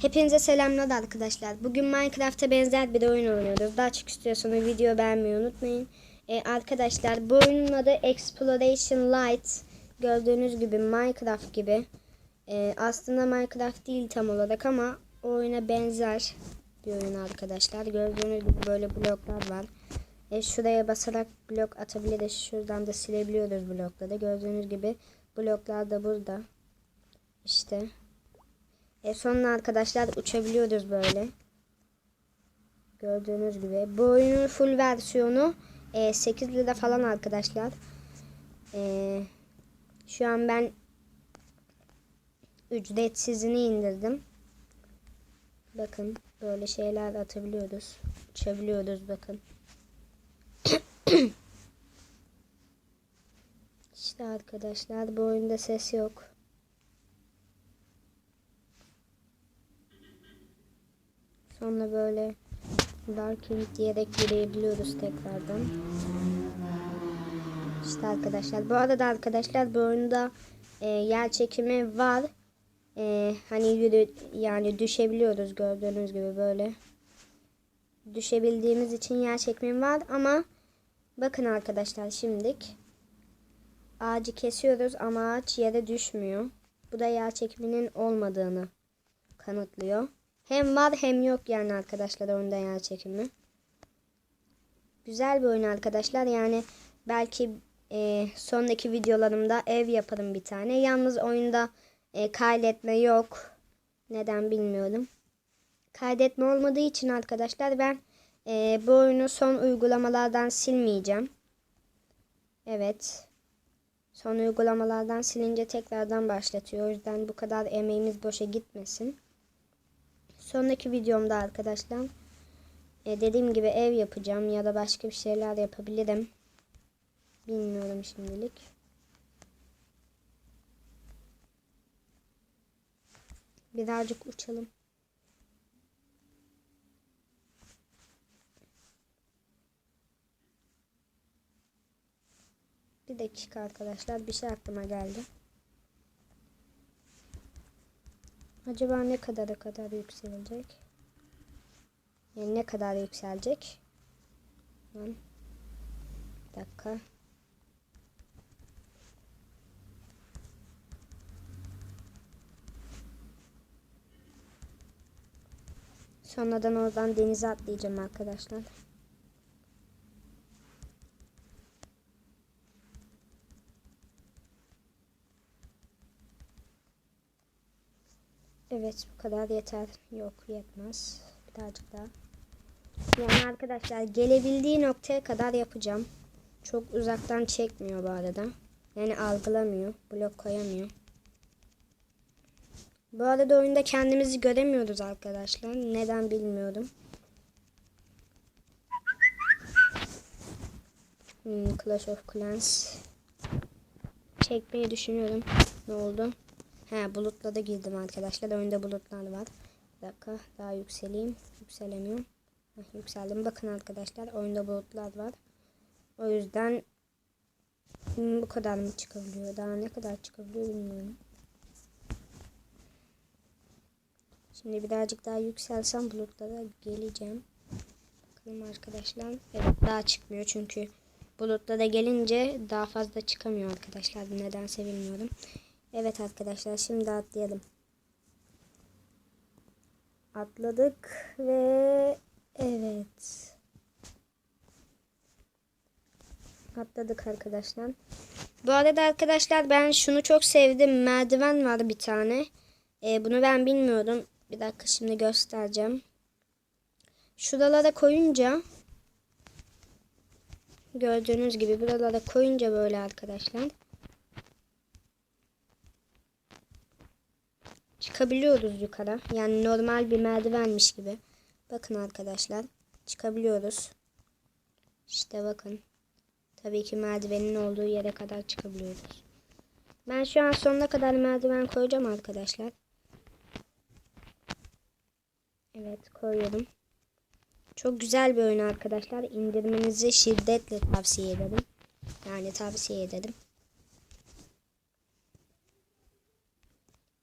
Hepinize selamlar arkadaşlar. Bugün Minecraft'a benzer bir oyun oynuyoruz. Daha çok istiyorsanız video beğenmeyi unutmayın. Ee, arkadaşlar bu oyunun adı Exploration Light. Gördüğünüz gibi Minecraft gibi. Ee, aslında Minecraft değil tam olarak ama oyuna benzer bir oyun arkadaşlar. Gördüğünüz gibi böyle bloklar var. E, şuraya basarak blok atabiliriz. Şuradan da silebiliyoruz blokları. Gördüğünüz gibi bloklar da burada. İşte. E sonra arkadaşlar uçabiliyoruz böyle. Gördüğünüz gibi. Bu oyunun full versiyonu e, 8 lira falan arkadaşlar. E, şu an ben ücretsizini indirdim. Bakın böyle şeyler atabiliyoruz. Uçabiliyoruz bakın. İşte arkadaşlar bu oyunda ses yok. Sonra böyle Darking diyerek yürüyebiliyoruz tekrardan. İşte arkadaşlar. Bu arada arkadaşlar bu oyunda e, yer çekimi var. E, hani yürü yani düşebiliyoruz gördüğünüz gibi böyle. Düşebildiğimiz için yer çekimi var ama bakın arkadaşlar şimdilik ağacı kesiyoruz ama ağaç yere düşmüyor. Bu da yer çekiminin olmadığını kanıtlıyor. Hem var hem yok yani arkadaşlar oyunda yer çekimi. Güzel bir oyun arkadaşlar. Yani belki e, sonraki videolarımda ev yaparım bir tane. Yalnız oyunda e, kaydetme yok. Neden bilmiyorum. Kaydetme olmadığı için arkadaşlar ben e, bu oyunu son uygulamalardan silmeyeceğim. Evet. Son uygulamalardan silince tekrardan başlatıyor. O yüzden bu kadar emeğimiz boşa gitmesin. Sonraki videomda arkadaşlar e, dediğim gibi ev yapacağım ya da başka bir şeyler yapabilirim. Bilmiyorum şimdilik. Birazcık uçalım. Bir dakika arkadaşlar bir şey aklıma geldi. Acaba ne kadara kadar yükselecek? Yani ne kadar yükselecek? Bir dakika. Sonradan oradan denize atlayacağım arkadaşlar. Evet bu kadar yeter. Yok yetmez. Birazcık daha. Yani arkadaşlar gelebildiği noktaya kadar yapacağım. Çok uzaktan çekmiyor bu arada. Yani algılamıyor. Blok koyamıyor. Bu arada oyunda kendimizi göremiyoruz arkadaşlar. Neden bilmiyorum. Hmm, Clash of Clans. Çekmeyi düşünüyorum. Ne oldu? He bulutla da girdim arkadaşlar. Oyunda bulutlar var. Bir dakika daha yükseleyim. Yükselemiyorum. Heh, yükseldim. Bakın arkadaşlar oyunda bulutlar var. O yüzden bu kadar mı çıkabiliyor? Daha ne kadar çıkabiliyor bilmiyorum. Şimdi birazcık daha yükselsem bulutlara geleceğim. Bakalım arkadaşlar. Evet daha çıkmıyor çünkü bulutlara gelince daha fazla çıkamıyor arkadaşlar. Nedense bilmiyorum. Evet arkadaşlar şimdi atlayalım. Atladık ve evet. Atladık arkadaşlar. Bu arada arkadaşlar ben şunu çok sevdim. Merdiven var bir tane. Ee, bunu ben bilmiyordum. Bir dakika şimdi göstereceğim. Şuralara koyunca gördüğünüz gibi buralara koyunca böyle arkadaşlar çıkabiliyoruz yukarı. Yani normal bir merdivenmiş gibi. Bakın arkadaşlar. Çıkabiliyoruz. İşte bakın. Tabii ki merdivenin olduğu yere kadar çıkabiliyoruz. Ben şu an sonuna kadar merdiven koyacağım arkadaşlar. Evet koyuyorum. Çok güzel bir oyun arkadaşlar. İndirmenizi şiddetle tavsiye ederim. Yani tavsiye ederim.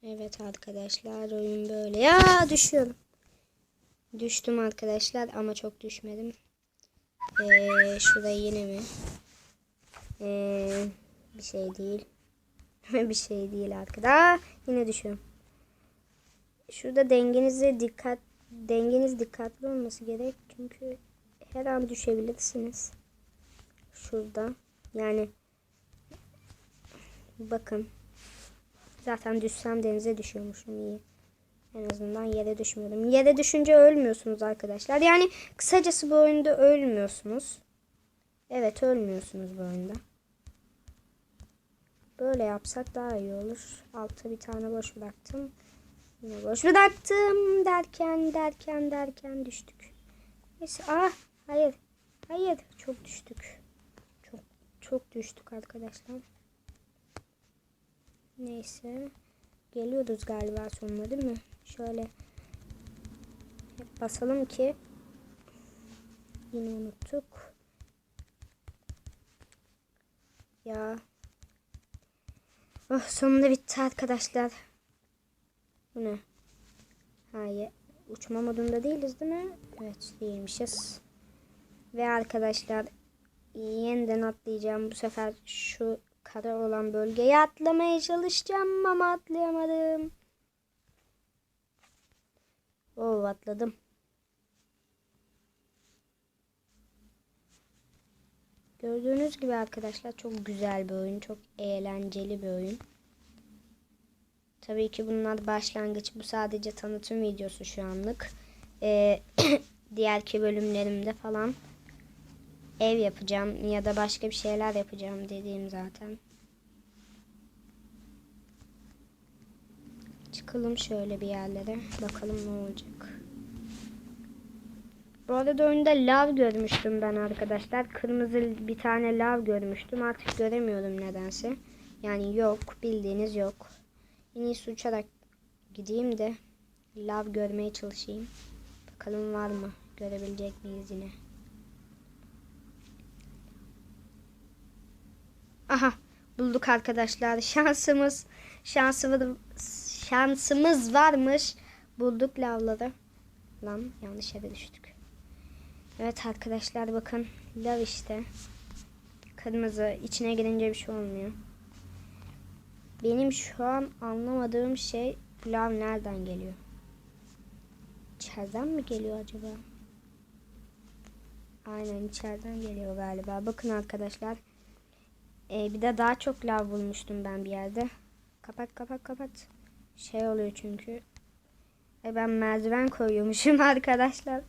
Evet arkadaşlar oyun böyle. Ya düşüyorum. Düştüm arkadaşlar ama çok düşmedim. Ee, şurada yine mi? Ee, bir şey değil. bir şey değil arkadaşlar. Yine düşüyorum. Şurada dengenize dikkat dengeniz dikkatli olması gerek çünkü her an düşebilirsiniz. Şurada. Yani bakın. Zaten düşsem denize düşüyormuşum iyi. En azından yere düşmüyorum. Yere düşünce ölmüyorsunuz arkadaşlar. Yani kısacası bu oyunda ölmüyorsunuz. Evet ölmüyorsunuz bu oyunda. Böyle yapsak daha iyi olur. Altta bir tane boş bıraktım. Yine boş bıraktım derken derken derken düştük. Neyse ah hayır hayır çok düştük. Çok çok düştük arkadaşlar. Neyse. Geliyoruz galiba sonuna değil mi? Şöyle basalım ki yine unuttuk. Ya. Oh sonunda bitti arkadaşlar. Bu ne? Hayır. Uçma modunda değiliz değil mi? Evet değilmişiz. Ve arkadaşlar yeniden atlayacağım. Bu sefer şu kara olan bölgeye atlamaya çalışacağım ama atlayamadım. Oo atladım. Gördüğünüz gibi arkadaşlar çok güzel bir oyun. Çok eğlenceli bir oyun. Tabii ki bunlar başlangıç. Bu sadece tanıtım videosu şu anlık. Ee, diğerki bölümlerimde falan ev yapacağım ya da başka bir şeyler yapacağım dediğim zaten. Çıkalım şöyle bir yerlere. Bakalım ne olacak. Bu arada oyunda lav görmüştüm ben arkadaşlar. Kırmızı bir tane lav görmüştüm. Artık göremiyorum nedense. Yani yok. Bildiğiniz yok. En iyisi uçarak gideyim de lav görmeye çalışayım. Bakalım var mı? Görebilecek miyiz yine? Aha bulduk arkadaşlar. Şansımız şansımız şansımız varmış. Bulduk lavları. Lan yanlış yere düştük. Evet arkadaşlar bakın lav işte. Kırmızı içine girince bir şey olmuyor. Benim şu an anlamadığım şey lav nereden geliyor? İçeriden mi geliyor acaba? Aynen içeriden geliyor galiba. Bakın arkadaşlar. Ee, bir de daha çok lav bulmuştum ben bir yerde. Kapat kapat kapat. Şey oluyor çünkü. E ben merdiven koyuyormuşum arkadaşlar.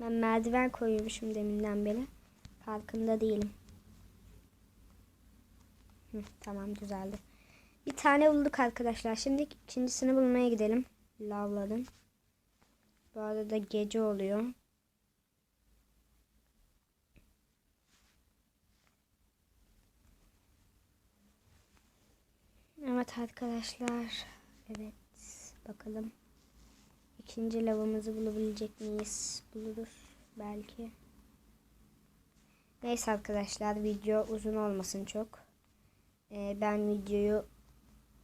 Ben merdiven koyuyormuşum deminden beri. Farkında değilim. Hı, tamam düzeldi. Bir tane bulduk arkadaşlar. Şimdi ikincisini bulmaya gidelim. Lavların. Bu arada gece oluyor. Evet arkadaşlar. Evet. Bakalım. İkinci lavımızı bulabilecek miyiz? Buluruz. Belki. Neyse arkadaşlar. Video uzun olmasın çok. Ee, ben videoyu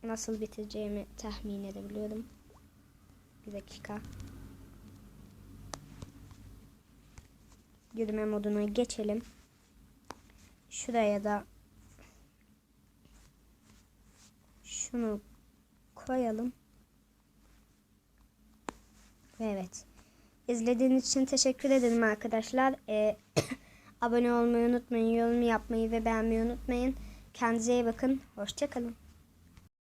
nasıl bitireceğimi tahmin edebiliyorum. Bir dakika. Yürüme moduna geçelim. Şuraya da şunu koyalım. Evet. İzlediğiniz için teşekkür ederim arkadaşlar. Ee, abone olmayı unutmayın, yorum yapmayı ve beğenmeyi unutmayın. Kendinize iyi bakın. Hoşçakalın.